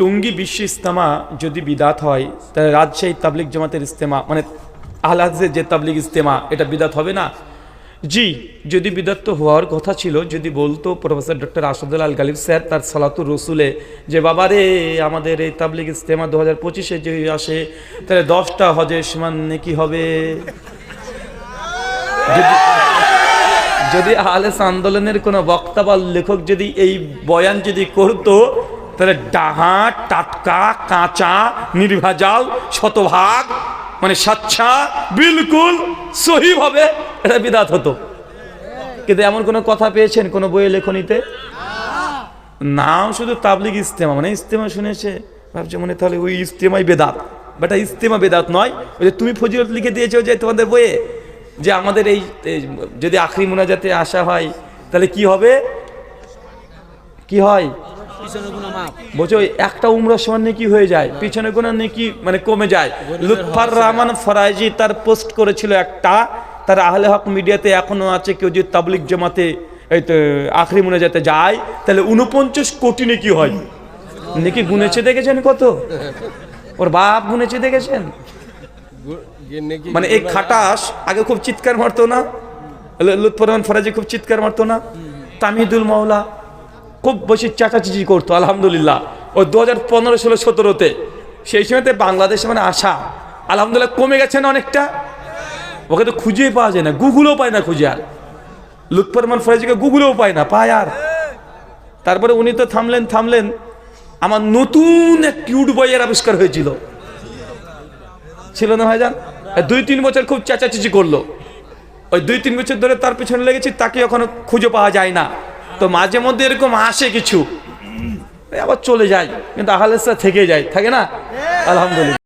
টঙ্গী বিশ্ব ইস্তেমা যদি বিদাত হয়, তাহলে রাজশাহী তাবলিক জামাতের ইস্তেমা মানে আহলাদের যে তাবলিক ইস্তেমা এটা বিদাত হবে না? জি, যদি বিদাত হওয়ার কথা ছিল, যদি বলতো professor doctor Asadul Al Galib sir তার সালাতুর রসুলে যে বাবা রে আমাদের এই তাবলিক ইস্তেমা দু হাজার পঁচিশে যদি আসে, তাহলে দশটা হজের সমান কি হবে? যদি আহলেস আন্দোলনের কোনো বক্তা বা লেখক যদি এই বয়ান যদি করতো তাহলে ডাহা, টাটকা, কাঁচা, নির্ভেজাল, শতভাগ মানে স্বচ্ছা বিলকুল সহিভাবে এটা বিদাত হতো। কিন্তু এমন কোনো কথা পেয়েছেন কোনো বইয়ে লেখনীতে? নাম শুধু তাবলিগ ইস্তেমা মানে ইস্তেমা শুনেছে। ভাবছে মনে তাহলে ওই ইস্তেমাই বেদাত। বাট ইস্তেমা বেদাত নয়, ওই যে তুমি ফজিলত লিখে দিয়েছ যে তোমাদের বইয়ে, যে আমাদের এই যদি আখরি মোনাজাতে আসা হয়, তাহলে কি হবে? কি হয়? বলছে ওই একটা উমরার সমান নাকি হয়ে যায় পিছনে কোনো নাকি মানে কমে যায়। লুৎফার রহমান ফরাইজি তার পোস্ট করেছিল একটা তার আহলে হক মিডিয়াতে এখনও আছে কেউ যদি তাবলিক জমাতে এই তো আখরি মোনাজাতে যায় তাহলে উনপঞ্চাশ কোটি নাকি হয়। নাকি গুনেছে দেখেছেন কত? ওর বাপ গুনেছে দেখেছেন? মানে এই খাটাস আগে খুব চিৎকার মারতো না? লুৎফর রহমান ফরাজি খুব চিৎকার মারতো না? তামিদুল মাওলা খুব বেশি চাচাচিচি করতো, আলহামদুলিল্লাহ। ওই দু হাজার পনেরো, ষোলো, সতেরোতে, সেই সময়তে বাংলাদেশে মানে আসা, আলহামদুলিল্লাহ কমে গেছে না অনেকটা? ওকে তো খুঁজেই পাওয়া যায় না গুগলও পায় না খুঁজে আর লুৎফর রহমান ফরাজিকে গুগলেও পায় না, পায় আর। তারপরে উনি তো থামলেন থামলেন। আমার নতুন এক কিউট বইয়ের আবিষ্কার হয়েছিল। ছিল না ভাইজান? দুই তিন বছর খুব চেঁচাচেঁচি করল। ওই দুই তিন বছর ধরে তার পিছনে লেগেছি, তাকে এখনও খুঁজে পাওয়া যায় না। তো মাঝে মধ্যে এরকম আসে কিছু। আবার চলে যায়, কিন্তু আহলেসা থেকে যায়, থাকে না? আলহামদুলিল্লাহ।